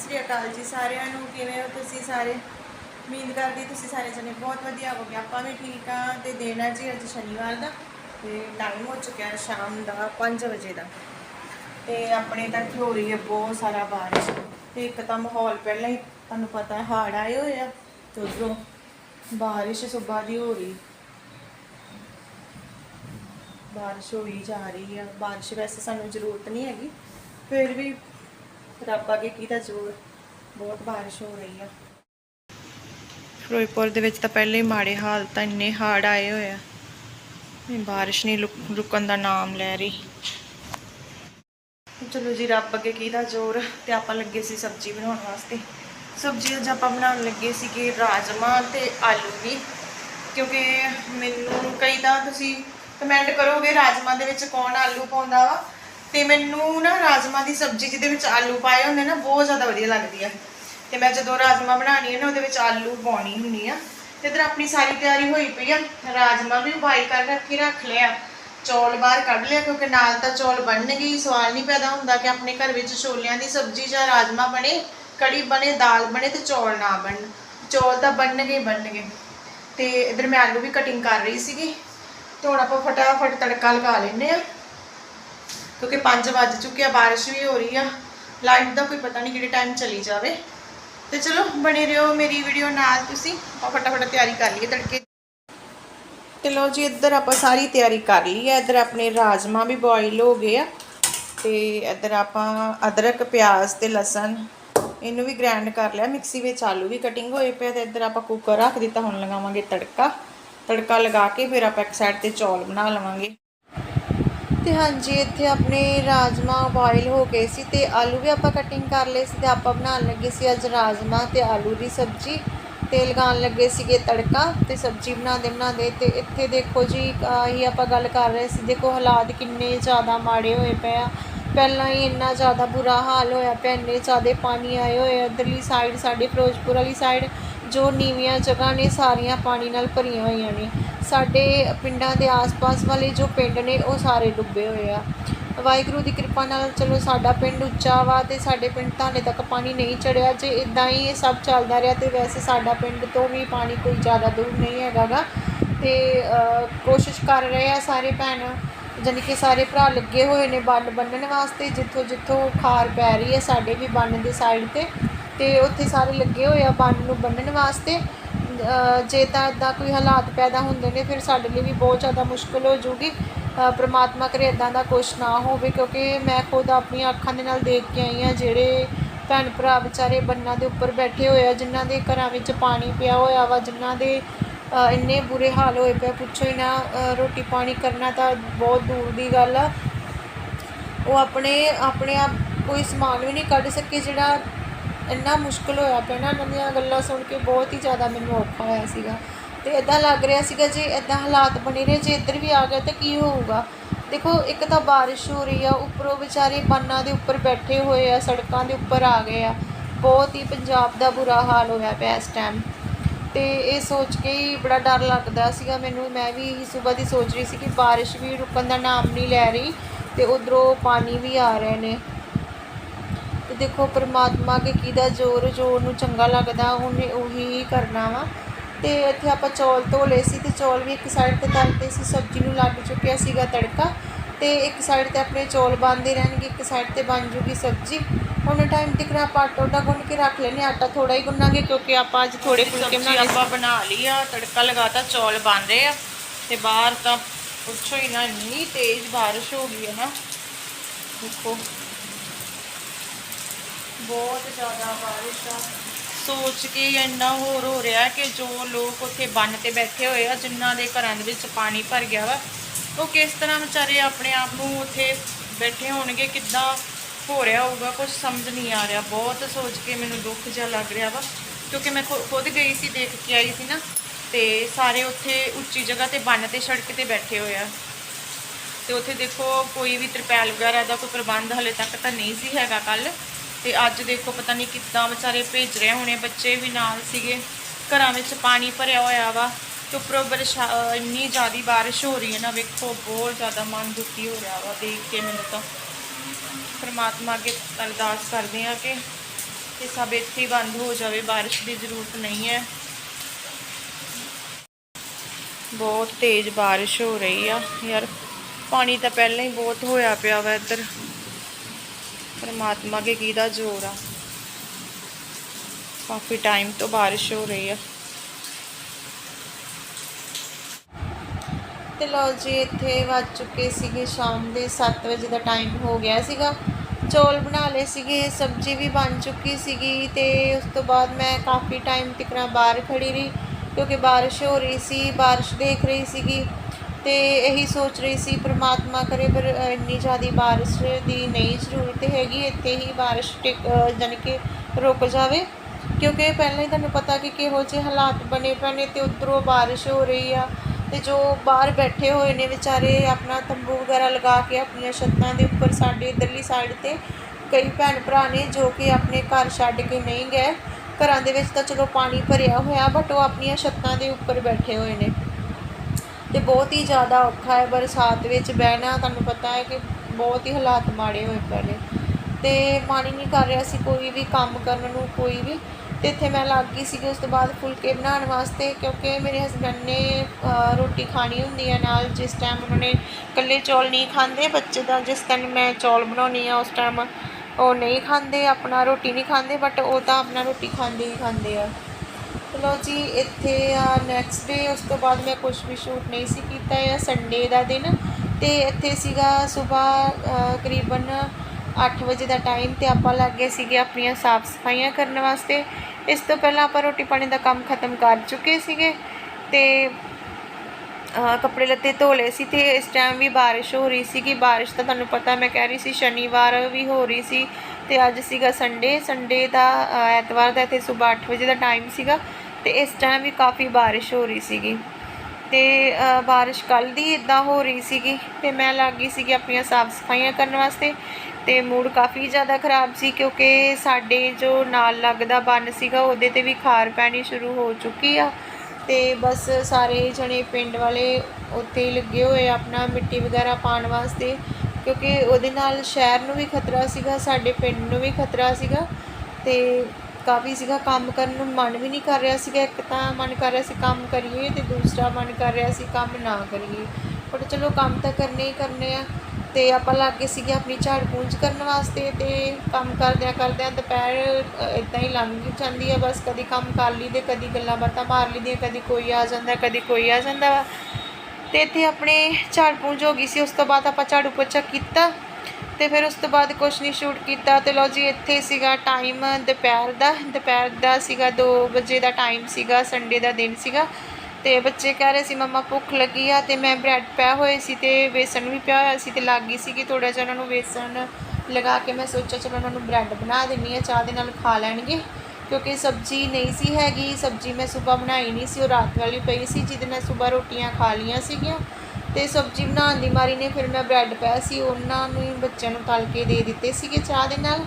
ਸਤਿ ਸ੍ਰੀ ਅਕਾਲ ਜੀ ਸਾਰਿਆਂ ਨੂੰ। ਕਿਵੇਂ ਹੋ ਤੁਸੀਂ ਸਾਰੇ? ਉਮੀਦ ਕਰਦੀ ਤੁਸੀਂ ਸਾਰੇ ਜਣੇ ਬਹੁਤ ਵਧੀਆ ਹੋਗੇ ਆਪਾਂ ਵੀ ਠੀਕ ਆ ਤੇ ਦੇਣਾ ਜੀ, ਅੱਜ ਸ਼ਨੀਵਾਰ ਦਾ ਤੇ ਟਾਈਮ ਹੋ ਚੁੱਕਿਆ ਸ਼ਾਮ ਦਾ 5 ਵਜੇ ਦਾ। ਤੇ ਆਪਣੇ ਤਾਂ ਇੱਥੇ ਹੋ ਰਹੀ ਹੈ ਬਹੁਤ ਸਾਰਾ ਬਾਰਿਸ਼। ਤੇ ਇੱਕ ਤਾਂ ਮਾਹੌਲ ਪਹਿਲਾਂ ਹੀ ਤੁਹਾਨੂੰ ਪਤਾ ਹੈ ਹੜ੍ਹ ਆਏ ਹੋਏ ਆ ਤੇ ਉਧਰੋਂ ਬਾਰਿਸ਼ ਸੁਬਾਹ ਦੀ ਹੋ ਰਹੀ। ਬਾਰਿਸ਼ ਹੋਈ ਜਾ ਰਹੀ ਆ। ਬਾਰਿਸ਼ ਵੈਸੇ ਸਾਨੂੰ ਜ਼ਰੂਰਤ ਨਹੀਂ ਹੈਗੀ। ਫਿਰ ਵੀ ਰੱਬ ਅੱਗੇ ਕੀ ਦਾ ਜ਼ੋਰ ਬਹੁਤ ਬਾਰਿਸ਼ ਹੋ ਰਹੀ ਆ। ਫਿਰੋਜ਼ਪੁਰ ਦੇ ਵਿੱਚ ਤਾਂ ਪਹਿਲੇ ਹੀ ਮਾੜੇ ਹਾਲਤ ਆ ਇੰਨੇ ਹੜ੍ਹ ਆਏ ਹੋਏ ਆ। ਇਹ ਬਾਰਿਸ਼ ਨਹੀਂ ਰੁਕ- ਰੁਕਣ ਦਾ ਨਾਮ ਲੈ ਰਹੀ। ਚਲੋ ਜੀ ਰੱਬ ਅੱਗੇ ਕੀ ਦਾ ਜ਼ੋਰ ਤੇ ਆਪਾਂ ਲੱਗੇ ਸੀ ਸਬਜ਼ੀ ਬਣਾਉਣ ਵਾਸਤੇ। ਸਬਜ਼ੀ ਅੱਜ ਆਪਾਂ ਬਣਾਉਣ ਲੱਗੇ ਸੀ ਕਿ ਰਾਜਮਾ ਤੇ ਆਲੂ ਵੀ। ਕਿਉਂਕਿ ਮੈਨੂੰ ਕਈ ਤਾਂ ਤੁਸੀਂ ਕਮੈਂਟ ਕਰੋਗੇ ਰਾਜਮਾ ਦੇ ਵਿੱਚ ਕੌਣ ਆਲੂ ਪਾਉਂਦਾ ਵਾ। ਤੇ ਮੈਨੂੰ ਨਾ ਰਾਜਮਾ ਦੀ ਸਬਜ਼ੀ ਜਿਹਦੇ ਵਿੱਚ ਆਲੂ ਪਾਏ ਹੁੰਦੇ ਨਾ, ਬਹੁਤ ਜ਼ਿਆਦਾ ਵਧੀਆ ਲੱਗਦੀ ਆ। ਤੇ ਮੈਂ ਜਦੋਂ ਰਾਜਮਾ ਬਣਾਉਣੀ ਹੈ ਨਾ, ਉਹਦੇ ਵਿੱਚ ਆਲੂ ਪਾਉਣੀ ਹੁੰਦੀ ਆ। ਤੇ ਇਧਰ ਆਪਣੀ ਸਾਰੀ ਤਿਆਰੀ ਹੋਈ ਪਈ ਆ। ਰਾਜਮਾ ਵੀ ਉਬਾਲ ਕਰ ਰੱਖੀ ਰੱਖ ਲਿਆ। ਚੌਲ ਬਾਹਰ ਕੱਢ ਲਿਆ, ਕਿਉਂਕਿ ਨਾਲ ਤਾਂ ਚੌਲ ਬਣਨਗੇ ਸਵਾਲ ਨਹੀਂ ਪੈਦਾ ਹੁੰਦਾ ਕਿ ਆਪਣੇ ਘਰ ਵਿੱਚ ਛੋਲਿਆਂ ਦੀ ਸਬਜ਼ੀ ਜਾਂ ਰਾਜਮਾ ਬਣੇ, ਕੜੀ ਬਣੇ, ਦਾਲ ਬਣੇ ਤੇ ਚੌਲ ਨਾ ਬਣਨ ਚੌਲ ਤਾਂ ਬਣਨਗੇ ਹੀ ਬਣਨਗੇ। ਤੇ ਇਧਰ ਮੈਂ ਆਲੂ ਵੀ ਕਟਿੰਗ ਕਰ ਰਹੀ ਸੀਗੀ। ਤੇ ਹੁਣ ਆਪਾਂ ਫਟਾਫਟ ਤੜਕਾ ਲਗਾ ਲੈਨੇ ਆ। ਕਿਉਂਕਿ 5 ਵੱਜ ਚੁੱਕੇ ਆ, ਬਾਰਿਸ਼ ਵੀ ਹੋ ਰਹੀ ਆ। ਲਾਈਟ ਦਾ ਕੋਈ ਪਤਾ ਨਹੀਂ ਕਿਹੜੇ ਟਾਈਮ ਚਲੀ ਜਾਵੇ। ਤੇ ਚਲੋ, ਬਣੇ ਰਹੋ ਮੇਰੀ ਵੀਡੀਓ ਨਾਲ ਤੁਸੀਂ। ਆਪਾਂ ਫਟਾਫਟ ਤਿਆਰੀ ਕਰ ਲਈਏ ਤੜਕੇ ਤੇ ਲਓ ਜੀ, ਇੱਧਰ ਆਪਾਂ ਸਾਰੀ ਤਿਆਰੀ ਕਰ ਲਈ ਹੈ ਇੱਧਰ ਆਪਣੇ ਰਾਜਮਾ ਵੀ ਬੋਇਲ ਹੋ ਗਏ ਆ। ਤੇ ਇੱਧਰ ਆਪਾਂ ਅਦਰਕ, ਪਿਆਜ਼ ਤੇ ਲਸਣ, ਇਹਨੂੰ ਵੀ ਗ੍ਰਾਈਂਡ ਕਰ ਲਿਆ। ਮਿਕਸੀ ਵਿੱਚ ਆਲੂ ਵੀ ਕਟਿੰਗ ਹੋਏ ਪਏ ਤੇ ਇੱਧਰ ਆਪਾਂ ਕੁੱਕਰ ਰੱਖ ਦਿੱਤਾ। ਹੁਣ ਲਗਾਵਾਂਗੇ ਤੜਕਾ। ਤੜਕਾ ਲਗਾ ਕੇ ਫਿਰ ਆਪਾਂ ਇੱਕ ਸਾਈਡ ਤੇ ਚੌਲ ਬਣਾ ਲਵਾਂਗੇ। ਤੇ ਹਾਂਜੀ, ਇੱਥੇ ਆਪਣੇ ਰਾਜਮਾ ਬੋਇਲ ਹੋ ਗਏ ਸੀ ਤੇ ਆਲੂ ਵੀ ਆਪਾਂ ਕਟਿੰਗ ਕਰ ਲਏ ਸੀ ਤੇ ਆਪਾਂ ਬਣਾਉਣ ਲੱਗੇ ਸੀ ਅੱਜ ਰਾਜਮਾ ਤੇ ਆਲੂ ਦੀ ਸਬਜ਼ੀ। ਤੇ ਲਗਾਉਣ ਲੱਗੇ ਸੀਗੇ ਤੜਕਾ ਤੇ ਸਬਜ਼ੀ ਬਣਾਉਂਦੇ ਬਣਾਉਂਦੇ ਤੇ ਇੱਥੇ ਦੇਖੋ ਜੀ, ਆਹੀ ਆਪਾਂ ਗੱਲ ਕਰ ਰਹੇ ਸੀ, ਦੇਖੋ ਹਾਲਾਤ ਕਿੰਨੇ ਜ਼ਿਆਦਾ ਮਾੜੇ ਹੋਏ ਪਏ ਆ। ਪਹਿਲਾਂ ਹੀ ਇੰਨਾ ਜ਼ਿਆਦਾ ਬੁਰਾ ਹਾਲ ਹੋਇਆ ਪਿਆ, ਇੰਨੇ ਜ਼ਿਆਦਾ ਪਾਣੀ ਆਏ ਹੋਏ ਆ, ਇੱਧਰਲੀ ਸਾਈਡ ਸਾਡੇ ਫਿਰੋਜ਼ਪੁਰ ਵਾਲੀ ਸਾਈਡ ਜੋ ਨੀਵੀਆਂ ਜਗ੍ਹਾ ਨੇ ਸਾਰੀਆਂ ਪਾਣੀ ਨਾਲ ਭਰੀਆਂ ਹੋਈਆਂ ਨੇ। ਸਾਡੇ ਪਿੰਡਾਂ ਦੇ ਆਸ-ਪਾਸ ਵਾਲੇ ਜੋ ਪਿੰਡ ਨੇ ਉਹ ਸਾਰੇ ਡੁੱਬੇ ਹੋਏ ਆ। ਵਾਹਿਗੁਰੂ ਦੀ ਕਿਰਪਾ ਨਾਲ ਚਲੋ ਸਾਡਾ ਪਿੰਡ ਉੱਚਾ ਵਾ ਤੇ ਸਾਡੇ ਪਿੰਡ ਧਾਨੇ ਤੱਕ ਪਾਣੀ ਨਹੀਂ ਚੜਿਆ। ਜੇ ਇਦਾਂ ਹੀ ਇਹ ਸਭ ਚੱਲਦਾ ਰਿਹਾ ਤੇ ਵੈਸੇ ਸਾਡਾ ਪਿੰਡ ਤੋਂ ਵੀ ਪਾਣੀ ਕੋਈ ਜ਼ਿਆਦਾ ਦੂਰ ਨਹੀਂ ਹੈਗਾਗਾ ਤੇ ਅ, ਕੋਸ਼ਿਸ਼ ਕਰ ਰਹੇ ਆ ਸਾਰੇ ਭੈਣ ਜਾਣੀ ਕਿ ਸਾਰੇ ਭਰਾ ਲੱਗੇ ਹੋਏ ਨੇ ਬੰਨ ਬੰਨਣ ਵਾਸਤੇ। ਜਿੱਥੋਂ ਜਿੱਥੋਂ ਖਾਰ ਪੈ ਰਹੀ ਹੈ ਸਾਡੇ ਵੀ ਬੰਨ ਦੇ ਸਾਈਡ ਤੇ। ਤੇ ਉੱਥੇ ਸਾਰੇ ਲੱਗੇ ਹੋਏ ਆ ਬੰਨ ਨੂੰ ਬੰਨਣ ਵਾਸਤੇ। ਜੇ ਤਾਂ ਇਦਾਂ ਕੋਈ ਹਾਲਾਤ ਪੈਦਾ ਹੁੰਦੇ ਨੇ ਫਿਰ ਸਾਡੇ ਲਈ ਵੀ ਬਹੁਤ ਜ਼ਿਆਦਾ ਮੁਸ਼ਕਲ ਹੋ ਜੂਗੀ। ਅ, ਪ੍ਰਮਾਤਮਾ ਕਰੇ ਇਦਾਂ ਦਾ ਕੁਝ ਨਾ ਹੋਵੇ ਕਿਉਂਕਿ ਮੈਂ ਖੁਦ ਆਪਣੀਆਂ ਅੱਖਾਂ ਦੇ ਨਾਲ ਦੇਖ ਕੇ ਆਈ ਹਾਂ ਜਿਹੜੇ ਭੈਣ ਭਰਾ ਵਿਚਾਰੇ ਬੰਨਾਂ ਦੇ ਉੱਪਰ ਬੈਠੇ ਹੋਏ ਆ ਜਿਨ੍ਹਾਂ ਦੇ ਘਰਾਂ ਵਿੱਚ ਪਾਣੀ ਪਿਆ ਹੋਇਆ ਵਾ ਜਿਨ੍ਹਾਂ ਦੇ ਇੰਨੇ ਬੁਰੇ ਹਾਲ ਹੋਏ ਪਏ ਪੁੱਛੋ ਹੀ ਨਾ ਰੋਟੀ ਪਾਣੀ ਕਰਨਾ ਤਾਂ ਬਹੁਤ ਦੂਰ ਦੀ ਗੱਲ ਆ। ਉਹ ਆਪਣੇ ਆਪਣੇ ਆਪ ਕੋਈ ਸਮਾਨ ਵੀ ਨਹੀਂ ਕੱਢ ਸਕੇ ਜਿਹੜਾ ਇੰਨਾ ਮੁਸ਼ਕਲ ਹੋਇਆ ਪਿਆ ਨਾ ਇਹਨਾਂ ਦੀਆਂ ਗੱਲਾਂ ਸੁਣ ਕੇ ਬਹੁਤ ਹੀ ਜ਼ਿਆਦਾ ਮੈਨੂੰ ਔਖਾ ਹੋਇਆ ਸੀਗਾ। ਤੇ ਇਦਾਂ ਲੱਗ ਰਿਹਾ ਸੀਗਾ ਜੇ ਇਦਾਂ ਹਾਲਾਤ ਬਣੇ ਰਹੇ, ਜੇ ਇੱਧਰ ਵੀ ਆ ਗਿਆ ਤਾਂ ਕੀ ਹੋਊਗਾ? ਦੇਖੋ, ਇੱਕ ਤਾਂ ਬਾਰਿਸ਼ ਹੋ ਰਹੀ ਆ, ਉੱਪਰੋਂ ਵਿਚਾਰੇ ਬੰਨਾਂ ਦੇ ਉੱਪਰ ਬੈਠੇ ਹੋਏ ਆ, ਸੜਕਾਂ ਦੇ ਉੱਪਰ ਆ ਗਏ ਆ। ਬਹੁਤ ਹੀ ਪੰਜਾਬ ਦਾ ਬੁਰਾ ਹਾਲ ਹੋਇਆ ਪਿਆ ਇਸ ਟਾਈਮ ਤੇ ਇਹ ਸੋਚ ਕੇ ਹੀ ਬੜਾ ਡਰ ਲੱਗਦਾ ਸੀਗਾ ਮੈਨੂੰ। ਮੈਂ ਵੀ ਇਹੀ ਸਵੇਰ ਦੀ ਸੋਚ ਰਹੀ ਸੀ ਕਿ ਬਾਰਿਸ਼ ਵੀ ਰੁਕਣ ਦਾ ਨਾਮ ਨਹੀਂ ਲੈ ਰਹੀ ਤੇ ਉਧਰੋਂ ਪਾਣੀ ਵੀ ਆ ਰਹੇ ਨੇ। ਦੇਖੋ ਪ੍ਰਮਾਤਮਾ ਕੇ ਕਿਹਦਾ ਜ਼ੋਰ ਜੋ ਉਹਨੂੰ ਚੰਗਾ ਲੱਗਦਾ ਉਹਨੇ ਉਹੀ ਕਰਨਾ ਵਾ। ਤੇ ਇੱਥੇ ਆਪਾਂ ਚੌਲ ਧੋ ਲਏ ਸੀ ਤੇ ਚੌਲ ਵੀ ਇੱਕ ਸਾਈਡ ਤੇ ਤਲਤੇ ਸੀ ਸਬਜ਼ੀ ਨੂੰ ਲੱਗ ਚੁੱਕਿਆ ਸੀਗਾ ਤੜਕਾ। ਤੇ ਇੱਕ ਸਾਈਡ ਤੇ ਆਪਣੇ ਚੌਲ ਬਣਦੇ ਰਹਿਣਗੇ ਇੱਕ ਸਾਈਡ ਤੇ ਬਣ ਜੂਗੀ ਸਬਜ਼ੀ। ਹੁਣ ਟਾਈਮ ਤੱਕ ਆਪਾਂ ਆਟਾ ਉਟਾ ਗੁੰਨ ਕੇ ਰੱਖ ਲੈਨੇ ਆਟਾ ਥੋੜਾ ਹੀ ਗੁੰਨਾਂਗੇ ਕਿਉਂਕਿ ਆਪਾਂ ਅੱਜ ਥੋੜੇ ਫੁਲਕੇ ਬਣਾਉਣੇ ਆਪਾਂ ਬਣਾ ਲਈ ਆ ਤੜਕਾ ਲਗਾਤਾ ਚੌਲ ਬਣ ਰਹੇ ਆ। ਤੇ ਬਾਹਰ ਤਾਂ ਪੁੱਛੋ ਹੀ ਨਾ ਇੰਨੀ ਤੇਜ਼ ਬਾਰਿਸ਼ ਹੋ ਗਈ ਹੈ ਨਾ। ਦੇਖੋ। ਬਹੁਤ ਜ਼ਿਆਦਾ ਬਾਰਿਸ਼ ਆ। ਸੋਚ ਕੇ ਇੰਨਾ ਹੋਰ ਹੋ ਰਿਹਾ ਕਿ ਜੋ ਲੋਕ ਉੱਥੇ ਬੰਨ ਤੇ ਬੈਠੇ ਹੋਏ ਆ, ਜਿਨ੍ਹਾਂ ਦੇ ਘਰਾਂ ਦੇ ਵਿੱਚ ਪਾਣੀ ਭਰ ਗਿਆ ਵਾ, ਉਹ ਕਿਸ ਤਰ੍ਹਾਂ ਵਿਚਾਰੇ ਆਪਣੇ ਆਪ ਨੂੰ ਉੱਥੇ ਬੈਠੇ ਹੋਣਗੇ, ਕਿੱਦਾਂ ਹੋ ਰਿਹਾ ਹੋਊਗਾ ਕੁਝ ਸਮਝ ਨਹੀਂ ਆ ਰਿਹਾ। ਬਹੁਤ ਸੋਚ ਕੇ ਮੈਨੂੰ ਦੁੱਖ ਜਿਹਾ ਲੱਗ ਰਿਹਾ ਵਾ, ਕਿਉਂਕਿ ਮੈਂ ਖੁ- ਖੁਦ ਗਈ ਸੀ, ਦੇਖ ਕੇ ਆਈ ਸੀ ਨਾ, ਤੇ ਸਾਰੇ ਉੱਥੇ ਉੱਚੀ ਜਗ੍ਹਾ ਤੇ ਬੰਨ ਤੇ ਸੜਕ ਤੇ ਬੈਠੇ ਹੋਏ ਆ। ਤੇ ਉੱਥੇ ਦੇਖੋ, ਕੋਈ ਵੀ ਤਰਪੈਲ ਵਗੈਰਾ ਦਾ ਕੋਈ ਪ੍ਰਬੰਧ ਹਲੇ ਤੱਕ ਤਾਂ ਨਹੀਂ ਸੀ ਹੈਗਾ ਕੱਲ ਤੇ ਅੱਜ ਦੇਖੋ ਪਤਾ ਨਹੀਂ ਕਿੱਦਾਂ ਵਿਚਾਰੇ ਭੇਜ ਰਹੇ ਹੋਣੇ, ਬੱਚੇ ਵੀ ਨਾਲ ਸੀਗੇ। ਘਰਾਂ ਵਿੱਚ ਪਾਣੀ ਭਰਿਆ ਹੋਇਆ ਵਾ ਤੇ ਉੱਪਰੋਂ ਬਰਸ਼ਾ ਇੰਨੀ ਜ਼ਿਆਦੀ ਬਾਰਿਸ਼ ਹੋ ਰਹੀ ਹੈ ਨਾ, ਵੇਖੋ ਬਹੁਤ ਜ਼ਿਆਦਾ ਮਨ ਦੁਖੀ ਹੋ ਰਿਹਾ ਵਾ ਦੇਖ ਕੇ ਮੈਨੂੰ ਤਾਂ। ਪਰਮਾਤਮਾ ਅੱਗੇ ਅਰਦਾਸ ਕਰਦੇ ਆ ਕਿ ਇਹ ਸਭ ਇੱਥੇ ਬੰਦ ਹੋ ਜਾਵੇ, ਬਾਰਿਸ਼ ਦੀ ਜ਼ਰੂਰਤ ਨਹੀਂ ਹੈ। ਬਹੁਤ ਤੇਜ਼ ਬਾਰਿਸ਼ ਹੋ ਰਹੀ ਆ। ਯਾਰ ਪਾਣੀ ਤਾਂ ਪਹਿਲਾਂ ਹੀ ਬਹੁਤ ਹੋਇਆ ਪਿਆ ਵਾ ਇੱਧਰ। ਪਰਮਾਤਮਾ ਕੇ ਕਿਹਦਾ ਜ਼ੋਰ ਆ। ਕਾਫੀ ਟਾਈਮ ਤੋਂ ਬਾਰਿਸ਼ ਹੋ ਰਹੀ ਆ। ਤੇ ਲਓ ਜੀ, ਇੱਥੇ ਵੱਜ ਚੁੱਕੇ ਸੀਗੇ ਸ਼ਾਮ ਦੇ 7 ਵਜੇ ਦਾ ਟਾਈਮ ਹੋ ਗਿਆ ਸੀਗਾ। ਚੌਲ ਬਣਾ ਲਏ ਸੀਗੇ, ਸਬਜ਼ੀ ਵੀ ਬਣ ਚੁੱਕੀ ਸੀਗੀ ਤੇ ਉਸ ਤੋਂ ਬਾਅਦ ਮੈਂ ਕਾਫੀ ਟਾਈਮ ਤੱਕ ਬਾਹਰ ਖੜੀ ਰਹੀ ਕਿਉਂਕਿ ਬਾਰਿਸ਼ ਹੋ ਰਹੀ ਸੀ, ਬਾਰਿਸ਼ ਦੇਖ ਰਹੀ ਸੀਗੀ। ਤੇ ਇਹੀ ਸੋਚ ਰਹੀ ਸੀ, ਪ੍ਰਮਾਤਮਾ ਕਰੇ, ਪਰ ਇੰਨੀ ਜ਼ਿਆਦਾ ਬਾਰਿਸ਼ ਦੀ ਨਹੀਂ ਜ਼ਰੂਰਤ ਹੈਗੀ। ਇੱਥੇ ਹੀ ਬਾਰਿਸ਼ ਟਿਕ ਜਾਣੀ ਕਿ ਰੁਕ ਜਾਵੇ। ਕਿਉਂਕਿ ਪਹਿਲਾਂ ਹੀ ਤੁਹਾਨੂੰ ਪਤਾ ਕਿ ਕਿਹੋ ਜਿਹੇ ਹਾਲਾਤ ਬਣੇ ਪਏ ਨੇ ਤੇ ਉੱਧਰੋਂ ਬਾਰਿਸ਼ ਹੋ ਰਹੀ ਆ ਤੇ ਜੋ ਬਾਹਰ ਬੈਠੇ ਹੋਏ ਨੇ ਵਿਚਾਰੇ ਆਪਣਾ ਤੰਬੂ ਵਗੈਰਾ ਲਗਾ ਕੇ ਆਪਣੀਆਂ ਛੱਤਾਂ ਦੇ ਉੱਪਰ ਸਾਡੇ ਇਧਰਲੀ ਸਾਈਡ ਤੇ ਕਈ ਭੈਣ ਭਰਾ ਨੇ ਜੋ ਕਿ ਆਪਣੇ ਘਰ ਛੱਡ ਕੇ ਨਹੀਂ ਗਏ। ਘਰਾਂ ਦੇ ਵਿੱਚ ਤਾਂ ਚਲੋ ਪਾਣੀ ਭਰਿਆ ਹੋਇਆ ਬਟ ਉਹ ਆਪਣੀਆਂ ਛੱਤਾਂ ਦੇ ਉੱਪਰ ਬੈਠੇ ਹੋਏ ਨੇ। ਤੇ ਬਹੁਤ ਹੀ ਜ਼ਿਆਦਾ ਔਖਾ ਹੈ ਬਰਸਾਤ ਵਿੱਚ ਬਹਿਣਾ, ਤੁਹਾਨੂੰ ਪਤਾ ਹੈ ਕਿ ਬਹੁਤ ਹੀ ਹਾਲਾਤ ਮਾੜੇ ਹੋਏ ਪਏ ਨੇ। ਤੇ ਮਨ ਹੀ ਨਹੀਂ ਕਰ ਰਿਹਾ ਸੀ ਕੋਈ ਵੀ ਕੰਮ ਕਰਨ ਨੂੰ, ਕੋਈ ਵੀ। ਤੇ ਇੱਥੇ ਮੈਂ ਲੱਗ ਗਈ ਸੀਗੀ ਉਸ ਤੋਂ ਬਾਅਦ ਫੁਲਕੇ ਬਣਾਉਣ ਵਾਸਤੇ, ਕਿਉਂਕਿ ਮੇਰੇ ਹਸਬੰਡ ਨੇ ਰੋਟੀ ਖਾਣੀ ਹੁੰਦੀ ਹੈ ਨਾਲ, ਜਿਸ ਟਾਈਮ ਉਹਨਾਂ ਨੇ ਇਕੱਲੇ ਚੌਲ ਨਹੀਂ ਖਾਂਦੇ, ਬੱਚੇ ਦਾ ਜਿਸ ਟਾਈਮ ਮੈਂ ਚੌਲ ਬਣਾਉਣੀ ਆ ਉਸ ਟਾਈਮ ਉਹ ਨਹੀਂ ਖਾਂਦੇ, ਆਪਣਾ ਰੋਟੀ ਨਹੀਂ ਖਾਂਦੇ ਬਟ ਉਹ ਤਾਂ ਆਪਣਾ ਰੋਟੀ ਖਾਂਦੇ ਹੀ ਖਾਂਦੇ ਆ। ਚਲੋ ਜੀ, ਇੱਥੇ ਆ ਨੈਕਸਟ ਡੇ ਉਸ ਤੋਂ ਬਾਅਦ ਮੈਂ ਕੁਝ ਵੀ ਸ਼ੂਟ ਨਹੀਂ ਸੀ ਕੀਤਾ, ਇਹ ਸੰਡੇ ਦਾ ਦਿਨ। ਤੇ ਇੱਥੇ ਸੀਗਾ ਸਵੇਰ ਕਰੀਬਨ 8 ਵਜੇ ਦਾ ਟਾਈਮ ਤੇ ਆਪਾਂ ਲੱਗ ਗਏ ਸੀਗੇ ਆਪਣੀਆਂ ਸਾਫ਼ ਸਫਾਈਆਂ ਕਰਨ ਵਾਸਤੇ। ਇਸ ਤੋਂ ਪਹਿਲਾਂ ਆਪਾਂ ਰੋਟੀ ਪਾਣੀ ਦਾ ਕੰਮ ਖਤਮ ਕਰ ਚੁੱਕੇ ਸੀਗੇ ਤੇ ਕੱਪੜੇ ਲੱਤੇ ਧੋ ਲਏ ਸੀ ਤੇ ਇਸ ਟਾਈਮ ਵੀ ਬਾਰਿਸ਼ ਹੋ ਰਹੀ ਸੀ ਕਿ ਬਾਰਿਸ਼ ਤਾਂ ਤੁਹਾਨੂੰ ਪਤਾ ਮੈਂ ਕਹਿ ਰਹੀ ਸੀ, ਸ਼ਨੀਵਾਰ ਵੀ ਹੋ ਰਹੀ ਸੀ ਤੇ ਅੱਜ ਸੀਗਾ ਸੰਡੇ ਸੰਡੇ ਦਾ ਐਤਵਾਰ ਦਾ ਇੱਥੇ ਸਵੇਰ 8 ਵਜੇ ਦਾ ਟਾਈਮ ਸੀਗਾ। ਤੇ ਇਸ ਟਾਈਮ ਵੀ ਕਾਫੀ ਬਾਰਿਸ਼ ਹੋ ਰਹੀ ਸੀਗੀ। ਤੇ ਅਹ ਬਾਰਿਸ਼ ਕੱਲ ਦੀ ਇਦਾਂ ਹੋ ਰਹੀ ਸੀਗੀ ਤੇ ਮੈਂ ਲੱਗ ਗਈ ਸੀਗੀ ਆਪਣੀਆਂ ਸਾਫ਼ ਸਫਾਈਆਂ ਕਰਨ ਵਾਸਤੇ ਤੇ ਮੂਡ ਕਾਫੀ ਜ਼ਿਆਦਾ ਖਰਾਬ ਸੀ ਕਿਉਂਕਿ ਸਾਡੇ ਜੋ ਨਾਲ ਲੱਗਦਾ ਬੰਨ ਸੀਗਾ ਉਹਦੇ ਤੇ ਵੀ ਖਾਰ ਪੈਣੀ ਸ਼ੁਰੂ ਹੋ ਚੁੱਕੀ ਆ ਤੇ ਬਸ ਸਾਰੇ ਜਣੇ ਪਿੰਡ ਵਾਲੇ ਉੱਥੇ ਹੀ ਲੱਗੇ ਹੋਏ ਆ ਆਪਣਾ ਮਿੱਟੀ ਵਗੈਰਾ ਪਾਉਣ ਵਾਸਤੇ ਕਿਉਂਕਿ ਉਹਦੇ ਨਾਲ ਸ਼ਹਿਰ ਨੂੰ ਵੀ ਖਤਰਾ ਸੀਗਾ, ਸਾਡੇ ਪਿੰਡ ਨੂੰ ਵੀ ਖਤਰਾ ਸੀਗਾ ਤੇ ਵੀ ਸੀਗਾ, ਕੰਮ ਕਰਨ ਨੂੰ ਮਨ ਵੀ ਨਹੀਂ ਕਰ ਰਿਹਾ ਸੀਗਾ, ਇੱਕ ਤਾਂ ਮਨ ਕਰ ਰਿਹਾ ਸੀ ਕੰਮ ਕਰੀਏ ਤੇ ਦੂਸਰਾ ਮਨ ਕਰ ਰਿਹਾ ਸੀ ਕੰਮ ਨਾ ਕਰੀਏ। ਪਰ ਚਲੋ ਕੰਮ ਤਾਂ ਕਰਨੇ ਹੀ ਕਰਨੇ ਆ ਤੇ ਆਪਾਂ ਲੱਗ ਗਏ ਸੀਗੇ ਆਪਣੀ ਝਾੜ ਪੂੰਝ ਕਰਨ ਵਾਸਤੇ ਤੇ ਕੰਮ ਕਰਦਿਆਂ ਕਰਦਿਆਂ ਦੁਪਹਿਰ ਇਦਾਂ ਹੀ ਲੰਘ ਜਾਂਦੀ ਆ ਬਸ, ਕਦੀ ਕੰਮ ਕਰ ਲਈ ਲਈਦੇ, ਕਦੀ ਗੱਲਾਂ ਬਾਤਾਂ ਮਾਰ ਲਈਦੀਆਂ, ਕਦੀ ਕੋਈ ਆ ਜਾਂਦਾ, ਕਦੀ ਕੋਈ ਆ ਜਾਂਦਾ ਵਾ। ਤੇ ਇੱਥੇ ਆਪਣੇ ਝਾੜ ਪੂੰਝ ਹੋ ਗਈ ਸੀ, ਉਸ ਤੋਂ ਬਾਅਦ ਆਪਾਂ ਝਾੜੂ ਪੋਚਾ ਕੀਤਾ। ਤੇ ਫਿਰ ਉਸ ਤੋਂ ਬਾਅਦ ਕੁਛ ਨਹੀਂ ਸ਼ੂਟ ਕੀਤਾ ਤੇ ਲਓ ਜੀ, ਇੱਥੇ ਸੀਗਾ ਟਾਈਮ ਦੁਪਹਿਰ ਦਾ ਦੁਪਹਿਰ ਦਾ ਸੀਗਾ 2 ਵਜੇ ਦਾ ਟਾਈਮ ਸੀਗਾ ਸੰਡੇ ਦਾ ਦਿਨ ਸੀਗਾ। ਤੇ ਬੱਚੇ ਕਹਿ ਰਹੇ ਸੀ, ਮਮਾ, ਭੁੱਖ ਲੱਗੀ ਆ। ਤੇ ਮੈਂ ਬ੍ਰੈਡ ਪਿਆ ਹੋਏ ਸੀ ਤੇ ਵੇਸਣ ਵੀ ਪਿਆ ਹੋਇਆ ਸੀ ਤੇ ਲੱਗ ਗਈ ਸੀ ਕਿ ਥੋੜਾ ਜਿਹਾ ਉਹਨਾਂ ਨੂੰ ਵੇਸਣ ਲਗਾ ਕੇ ਮੈਂ ਸੋਚਿਆ, ਚਲੋ ਉਹਨਾਂ ਨੂੰ ਬ੍ਰੈਡ ਬਣਾ ਦਿੰਨੀ ਆ, ਚਾਹ ਦੇ ਨਾਲ ਖਾ ਲੈਣਗੇ। ਕਿਉਂਕਿ ਸਬਜ਼ੀ ਨਹੀਂ ਸੀ ਹੈਗੀ, ਸਬਜ਼ੀ ਮੈਂ ਸਵੇਰ ਬਣਾਈ ਨਹੀਂ ਸੀ, ਉਹ ਰਾਤ ਵਾਲੀ ਪਈ ਸੀ, ਜਿਹਦੇ ਨਾਲ ਸਵੇਰ ਰੋਟੀਆਂ ਖਾ ਲੀਆਂ ਸੀਗੀਆਂ। ਤੇ ਸਬਜ਼ੀ ਬਣਾਉਣ ਦੀ ਮਾਰੀ ਨੇ, ਫਿਰ ਮੈਂ ਬ੍ਰੈਡ ਪਿਆ ਸੀ, ਉਹਨਾਂ ਨੂੰ ਹੀ ਬੱਚਿਆਂ ਨੂੰ ਤਲ ਕੇ ਦੇ ਦਿੱਤੇ ਸੀਗੇ ਚਾਹ ਦੇ ਨਾਲ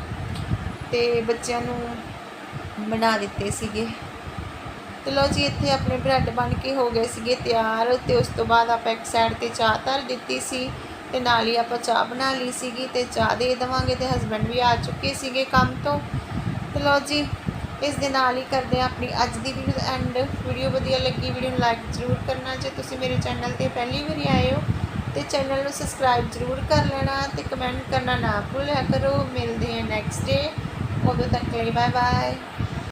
ਤੇ ਬੱਚਿਆਂ ਨੂੰ ਬਣਾ ਦਿੱਤੇ ਸੀਗੇ। ਤੇ ਲਓ ਜੀ, ਇੱਥੇ ਆਪਣੇ ਬ੍ਰੈਡ ਬਣ ਕੇ ਹੋ ਗਏ ਸੀਗੇ ਤਿਆਰ ਤੇ ਉਸ ਤੋਂ ਬਾਅਦ ਆਪਾਂ ਇੱਕ ਸਾਈਡ ਤੇ ਚਾਹ ਧਰ ਦਿੱਤੀ ਸੀ ਤੇ ਨਾਲ ਹੀ ਆਪਾਂ ਚਾਹ ਬਣਾ ਲਈ ਸੀਗੀ ਤੇ ਚਾਹ ਦੇ ਦੇਵਾਂਗੇ ਤੇ ਹਸਬੰਡ ਵੀ ਆ ਚੁੱਕੇ ਸੀਗੇ ਕੰਮ ਤੋਂ। ਤੇ ਲਓ ਜੀ ਇਸ ਦੇ ਨਾਲ ਹੀ ਕਰਦੇ ਹਾਂ ਆਪਣੀ ਅੱਜ ਦੀ ਵੀਡੀਓ ਐਂਡ ਵੀਡੀਓ ਵਧੀਆ ਲੱਗੀ ਵੀਡੀਓ ਨੂੰ ਲਾਈਕ ਜ਼ਰੂਰ ਕਰਨਾ। ਜੇ ਤੁਸੀਂ ਮੇਰੇ ਚੈਨਲ ਤੇ ਪਹਿਲੀ ਵਾਰੀ ਆਏ ਹੋ, ਤੇ ਚੈਨਲ ਨੂੰ ਸਬਸਕ੍ਰਾਈਬ ਜ਼ਰੂਰ ਕਰ ਲੈਣਾ ਤੇ ਕਮੈਂਟ ਕਰਨਾ ਨਾ ਭੁੱਲਿਆ ਕਰੋ। ਮਿਲਦੇ ਹਾਂ ਨੈਕਸਟ ਡੇ ਉਦੋਂ ਤੱਕ ਲਈ ਬਾਏ ਬਾਏ